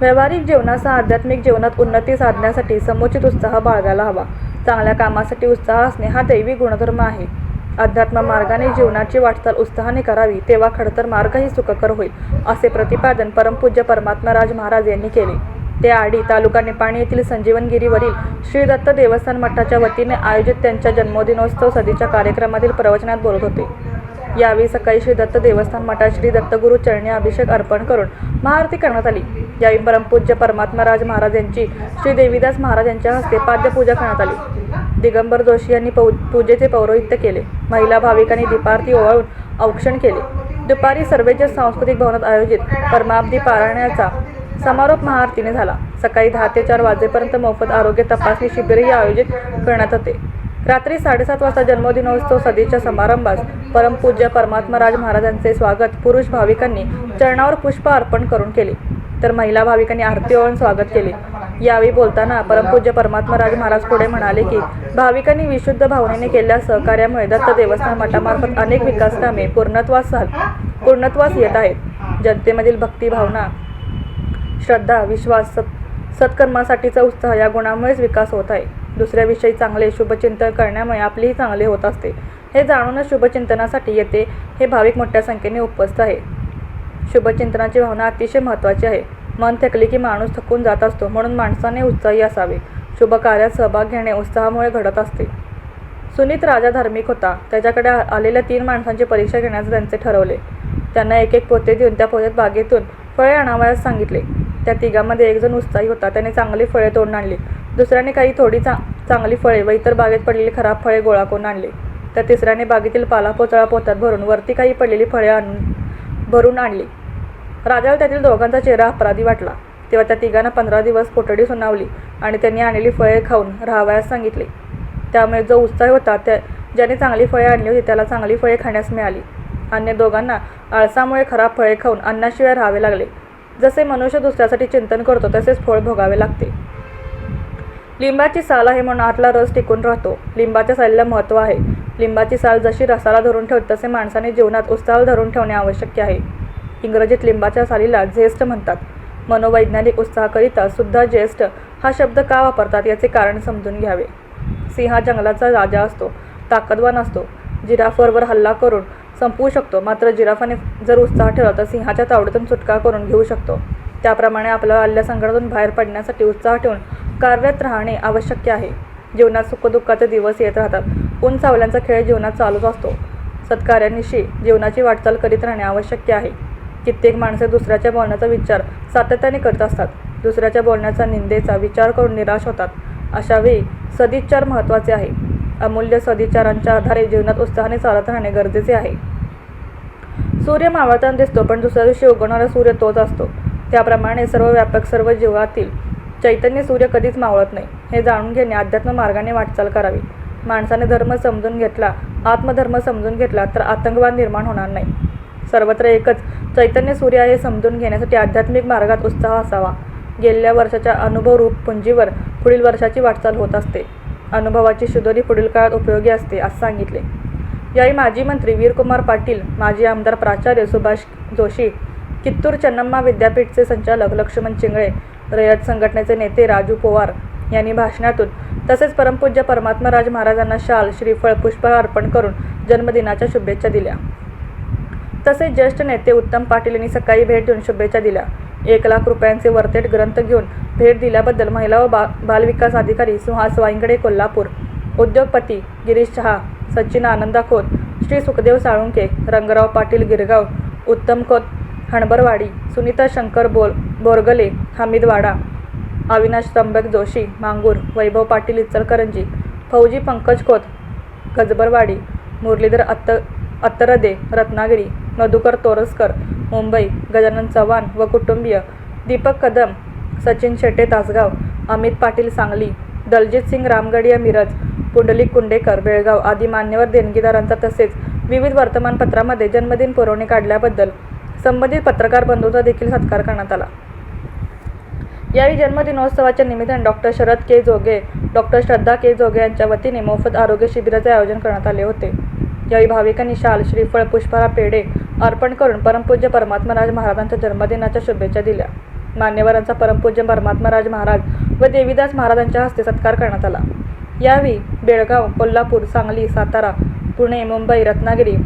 व्यावहारिक जीवनासह आध्यात्मिक जीवनात उन्नती साधण्यासाठी समुचित उत्साह बाळगायला हवा. चांगल्या कामासाठी उत्साह असणे हा दैवी गुणधर्म आहे. अध्यात्म मार्गाने जीवनाची वाटचाल उत्साहाने करावी तेव्हा खडतर मार्गही सुखकर होईल असे प्रतिपादन परमपूज्य परमात्मा राज महाराज यांनी केले. ते आडी तालुका निपाणी येथील संजीवनगिरीवरील श्री दत्त देवस्थान मठाच्या वतीने आयोजित त्यांच्या जन्मदिनोत्सव सदीच्या कार्यक्रमातील प्रवचनात बोलत होते. यावेळी सकाळी श्री दत्त देवस्थान मठात श्री दत्तगुरु चरणी अभिषेक अर्पण करून महाआरती करण्यात आली. यावेळी परमपूज्य परमात्मा राज महाराज यांची श्री देवीदास महाराज यांच्या हस्ते पाद्यपूजा करण्यात आली. दिगंबर जोशी यांनी पौ पूजेचे पौरोहित्य केले. महिला भाविकांनी दीपारती ओवाळून औक्षण केले. दुपारी सर्वेच्या सांस्कृतिक भवनात आयोजित परमाब्दी पारायणाचा समारोप महाआरतीने झाला. सकाळी दहा ते चार वाजेपर्यंत मोफत आरोग्य तपासणी शिबिरही आयोजित करण्यात होते. रात्री साडेसात वाजता जन्मदिनोत्सव सदीच्या समारंभास परमपूज्य परमात्मा राज महाराजांचे स्वागत पुरुष भाविकांनी चरणावर पुष्प अर्पण करून केले. तर महिला भाविकांनी आरती ओळून स्वागत केले. यावेळी बोलताना परमपूज्य परमात्मा राज महाराज पुढे म्हणाले की भाविकांनी विशुद्ध भावनेने केलेल्या सहकार्यामुळे दत्त देवस्थान मठामार्फत अनेक विकास कामे पूर्णत्वास पूर्णत्वास येत आहेत. जनतेमधील भक्तिभावना श्रद्धा विश्वास सत सत्कर्मासाठीचा उत्साह या गुणामुळेच विकास होत आहे. दुसऱ्याविषयी चांगले शुभचिंतन करण्यामुळे आपलेही चांगले होत असते. हे जाणूनच शुभचिंतनासाठी येते हे भाविक मोठ्या संख्येने उपस्थित आहे. शुभचिंतनाची भावना अतिशय महत्त्वाची आहे. मन थकले की माणूस थकून जात असतो म्हणून माणसाने उत्साही असावे. शुभ कार्यात सहभाग घेणे उत्साहामुळे घडत असते. सुनीत राजा धार्मिक होता. त्याच्याकडे आलेल्या तीन माणसांची परीक्षा घेण्याचे त्यांचे ठरवले. त्यांना एक एक पोते देऊन त्या पोत्यात बागेतून फळे आणावयास सांगितले. त्या तिघांमध्ये एकजण उत्साही होता. त्याने चांगली फळे तोडून आणली. दुसऱ्याने काही थोडी चा चांगली फळे व इतर बागेत पडलेली खराब फळे गोळा करून आणली. तर तिसऱ्याने बागेतील पालापोचळा पोतात भरून वरती काही पडलेली फळे आणून भरून आणली. राजाला त्यातील दोघांचा चेहरा अपराधी वाटला. तेव्हा त्या तिघांना पंधरा दिवस कोठडी सुनावली आणि त्यांनी आणलेली फळे खाऊन राहावयास सांगितले. त्यामुळे जो उत्साह होता त्या ज्याने चांगली फळे आणली होती त्याला चांगली फळे खाण्यास मिळाली. अन्य दोघांना आळसामुळे खराब फळे खाऊन अन्नाशिवाय राहावे लागले. जसे मनुष्य दुसऱ्यासाठी चिंतन करतो तसेच फळ भोगावे लागते. लिंबाची साल आहे म्हणून आतला रस टिकून राहतो. लिंबाच्या सालीला महत्त्व आहे. लिंबाची साल जशी रसाला धरून ठेवते तसे माणसाने जीवनात उत्साह धरून ठेवणे आवश्यक आहे. इंग्रजीत लिंबाच्या सालीला ज्येष्ठ म्हणतात. मनोवैज्ञानिक उत्साहाकरिता सुद्धा ज्येष्ठ हा शब्द का वापरतात याचे कारण समजून घ्यावे. सिंह हा जंगलाचा राजा असतो ताकदवान असतो. जिराफवर हल्ला करून संपवू शकतो मात्र जिराफाने जर उत्साह ठेवला तर सिंहाच्या तावडीतून सुटका करून घेऊ शकतो. त्याप्रमाणे आपल्याला आल्या संकटातून बाहेर पडण्यासाठी उत्साह ठेवून कार्यरत राहणे आवश्यक आहे. जीवनात सुखदुःखाचे दिवस येत राहतात. ऊन सावल्यांचा खेळ जीवनात चालूच असतो. सत्कार्यानिशी जीवनाची वाटचाल करीत राहणे आवश्यक आहे. कित्येक माणसे दुसऱ्याच्या बोलण्याचा विचार सातत्याने करत असतात. दुसऱ्याच्या बोलण्याचा निंदेचा विचार करून निराश होतात. अशावेळी सदिच्चार सदिच्छार महत्त्वाचे आहे. अमूल्य सदिचारांच्या आधारे जीवनात उत्साहाने चालत राहणे गरजेचे आहे. सूर्य मावळताना दिसतो पण दुसऱ्या दिवशी उगवणारा सूर्य तोच असतो. त्याप्रमाणे सर्व व्यापक सर्व जीवातील चैतन्य सूर्य कधीच मावळत नाही. हे जाणून घेणे अध्यात्म मार्गाने वाटचाल करावी. माणसाने धर्म समजून घेतला आत्मधर्म समजून घेतला तर आतंकवाद निर्माण होणार नाही. सर्वत्र एकच चैतन्य सूर्य हे समजून घेण्यासाठी आध्यात्मिक मार्गात उत्साह असावा. गेल्या वर्षाच्या अनुभवरूप पुंजीवर पुढील वर्षाची वाटचाल होत असते. अनुभवाची शुद्धोरी पुढील काळात उपयोगी असते असं सांगितले. यावेळी माजी मंत्री वीरकुमार पाटील माजी आमदार प्राचार्य सुभाष जोशी कित्तूर चन्नम्मा विद्यापीठचे संचालक लक्ष्मण चिंगळे रयत संघटनेचे नेते राजू पवार यांनी भाषणातून तसेच परमपूज्य परमात्मा राज महाराजांना शाल श्रीफळ पुष्प अर्पण करून जन्मदिनाच्या शुभेच्छा दिल्या. तसेच ज्येष्ठ नेते उत्तम पाटील यांनी सकाळी भेट देऊन शुभेच्छा दिल्या. एक लाख रुपयांचे वर्तेट ग्रंथ घेऊन भेट दिल्याबद्दल महिला व बा बालविकास अधिकारी सुहास वाईंगडे कोल्हापूर. उद्योगपती गिरीश शहा सचिन आनंदा खोत श्री सुखदेव साळुंके रंगराव पाटील गिरगाव उत्तम खोत हणबरवाडी सुनीता शंकर बोल बोरगले हमीदवाडा अविनाश त्र्यंबक जोशी मांगूर वैभव पाटील इचलकरंजी फौजी पंकज खोत गजबरवाडी मुरलीधर अत्त अत्तरदे रत्नागिरी मधुकर तोरसकर मुंबई गजानन चव्हाण व कुटुंबीय दीपक कदम सचिन शेटे तासगाव अमित पाटील सांगली दलजित सिंग रामगडिया मिरज पुंडलिक कुंडेकर बेळगाव आदी मान्यवर देणगीदारांचा तसेच विविध वर्तमानपत्रामध्ये जन्मदिन पुरवणी काढल्याबद्दल संबंधित पत्रकार बंधूचा देखील सत्कार करण्यात आला. यावेळी जन्मदिनोत्सवाच्या निमित्ताने डॉक्टर शरद के. जोगे डॉक्टर श्रद्धा के. जोगे यांच्या वतीने मोफत आरोग्य शिबिराचे आयोजन करण्यात आले होते. यावेळी भाविकांनी शाल श्रीफळ पुष्पहार पेढे अर्पण करून परमपूज्य परमात्मा राज महाराजांच्या जन्मदिनाच्या शुभेच्छा दिल्या. मान्यवरांचा परमपूज्य परमात्माराज महाराज व देवीदास महाराजांच्या हस्ते सत्कार करण्यात आला. यावेळी बेळगाव कोल्हापूर सांगली सातारा पुणे मुंबई रत्नागिरी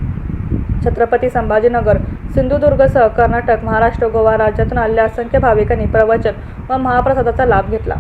छत्रपती संभाजीनगर सिंधुदुर्गसह कर्नाटक महाराष्ट्र गोवा राज्यातून आलेल्या असंख्य भाविकांनी प्रवचन व महाप्रसादाचा लाभ घेतला.